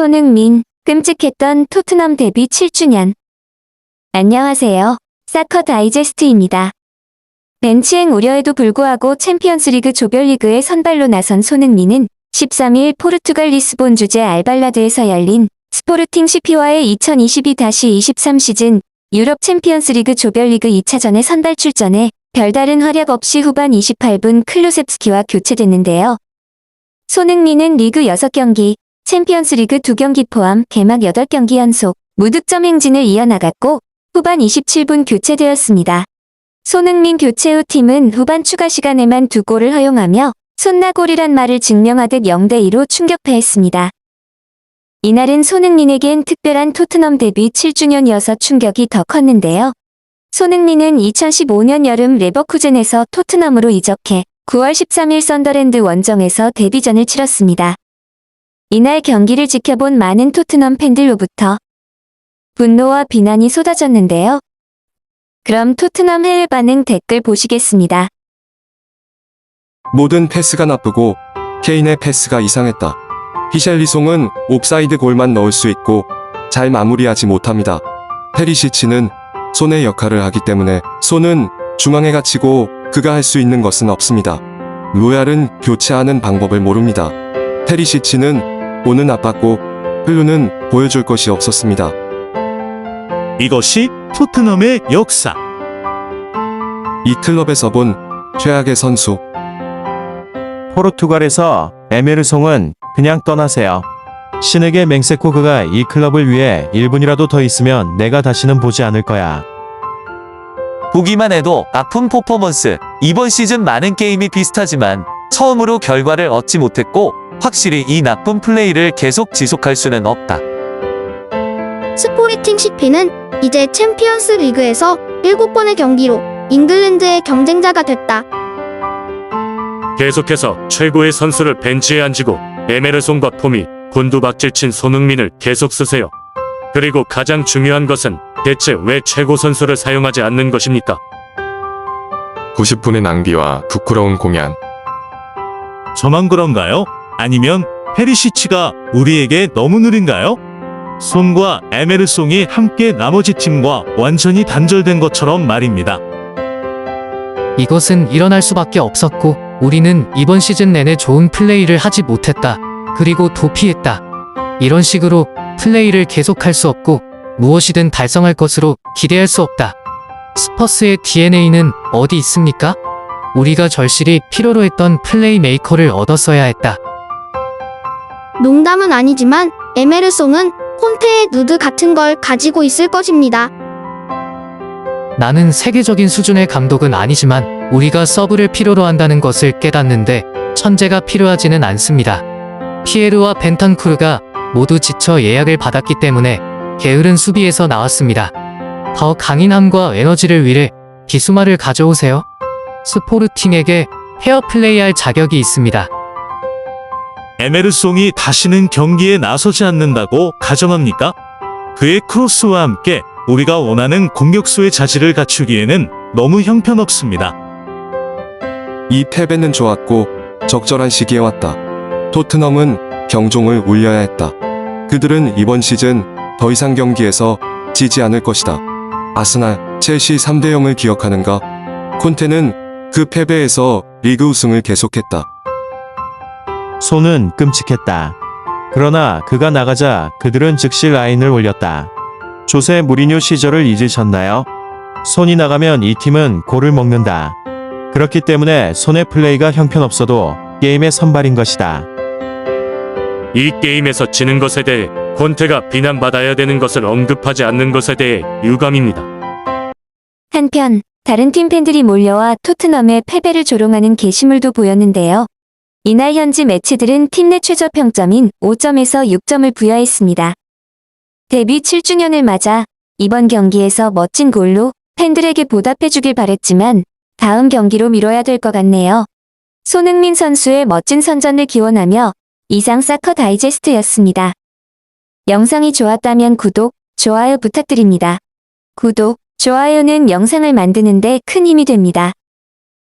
손흥민, 끔찍했던 토트넘 데뷔 7주년. 안녕하세요. 사커 다이제스트입니다. 벤치행 우려에도 불구하고 챔피언스리그 조별리그에 선발로 나선 손흥민은 13일 포르투갈 리스본 주재 알발라드에서 열린 스포르팅 CP와의 2022-23 시즌 유럽 챔피언스리그 조별리그 2차전에 선발 출전해 별다른 활약 없이 후반 28분 클루셉스키와 교체됐는데요. 손흥민은 리그 6경기, 챔피언스 리그 2경기 포함 개막 8경기 연속 무득점 행진을 이어나갔고 후반 27분 교체되었습니다. 손흥민 교체 후 팀은 후반 추가 시간에만 두 골을 허용하며 손나골이란 말을 증명하듯 0대2로 충격패했습니다. 이날은 손흥민에겐 특별한 토트넘 데뷔 7주년이어서 충격이 더 컸는데요. 손흥민은 2015년 여름 레버쿠젠에서 토트넘으로 이적해 9월 13일 썬더랜드 원정에서 데뷔전을 치렀습니다. 이날 경기를 지켜본 많은 토트넘 팬들로부터 분노와 비난이 쏟아졌는데요. 그럼 토트넘 해외 반응 댓글 보시겠습니다. 모든 패스가 나쁘고 케인의 패스가 이상했다. 히셸리송은 옵사이드 골만 넣을 수 있고 잘 마무리하지 못합니다. 페리시치는 손의 역할을 하기 때문에 손은 중앙에 갇히고 그가 할 수 있는 것은 없습니다. 로얄은 교체하는 방법을 모릅니다. 페리시치는 오는 나빴고 플루는 보여줄 것이 없었습니다. 이것이 토트넘의 역사. 이 클럽에서 본 최악의 선수 포르투갈에서 에메르송은 그냥 떠나세요. 신에게 맹세코 그가 이 클럽을 위해 1분이라도 더 있으면 내가 다시는 보지 않을 거야. 보기만 해도 아픈 퍼포먼스. 이번 시즌 많은 게임이 비슷하지만 처음으로 결과를 얻지 못했고 확실히 이 나쁜 플레이를 계속 지속할 수는 없다. 스포리팅 CP는 이제 챔피언스 리그에서 7번의 경기로 잉글랜드의 경쟁자가 됐다. 계속해서 최고의 선수를 벤치에 앉히고 에메르송과 폼이 곤두박질 친 손흥민을 계속 쓰세요. 그리고 가장 중요한 것은 대체 왜 최고 선수를 사용하지 않는 것입니까? 90분의 낭비와 부끄러운 공연. 저만 그런가요? 아니면 페리시치가 우리에게 너무 느린가요? 손과 에메르송이 함께 나머지 팀과 완전히 단절된 것처럼 말입니다. 이것은 일어날 수밖에 없었고 우리는 이번 시즌 내내 좋은 플레이를 하지 못했다. 그리고 도피했다. 이런 식으로 플레이를 계속할 수 없고 무엇이든 달성할 것으로 기대할 수 없다. 스퍼스의 DNA는 어디 있습니까? 우리가 절실히 필요로 했던 플레이메이커를 얻었어야 했다. 농담은 아니지만 에메르송은 콘테의 누드 같은 걸 가지고 있을 것입니다. 나는 세계적인 수준의 감독은 아니지만 우리가 서브를 필요로 한다는 것을 깨닫는데 천재가 필요하지는 않습니다. 피에르와 벤탄쿠르가 모두 지쳐 예약을 받았기 때문에 게으른 수비에서 나왔습니다. 더 강인함과 에너지를 위해 비수마를 가져오세요. 스포르팅에게 페어플레이할 자격이 있습니다. 에메르송이 다시는 경기에 나서지 않는다고 가정합니까? 그의 크로스와 함께 우리가 원하는 공격수의 자질을 갖추기에는 너무 형편없습니다. 이 패배는 좋았고 적절한 시기에 왔다. 토트넘은 경종을 울려야 했다. 그들은 이번 시즌 더 이상 경기에서 지지 않을 것이다. 아스날, 첼시 3대 0을 기억하는가? 콘테는 그 패배에서 리그 우승을 계속했다. 손은 끔찍했다. 그러나 그가 나가자 그들은 즉시 라인을 올렸다. 조세 무리뉴 시절을 잊으셨나요? 손이 나가면 이 팀은 골을 먹는다. 그렇기 때문에 손의 플레이가 형편없어도 게임의 선발인 것이다. 이 게임에서 지는 것에 대해 콘테가 비난받아야 되는 것을 언급하지 않는 것에 대해 유감입니다. 한편 다른 팀 팬들이 몰려와 토트넘의 패배를 조롱하는 게시물도 보였는데요. 이날 현지 매체들은 팀 내 최저 평점인 5점에서 6점을 부여했습니다. 데뷔 7주년을 맞아 이번 경기에서 멋진 골로 팬들에게 보답해주길 바랬지만 다음 경기로 미뤄야 될 것 같네요. 손흥민 선수의 멋진 선전을 기원하며 이상 사커 다이제스트였습니다. 영상이 좋았다면 구독, 좋아요 부탁드립니다. 구독, 좋아요는 영상을 만드는데 큰 힘이 됩니다.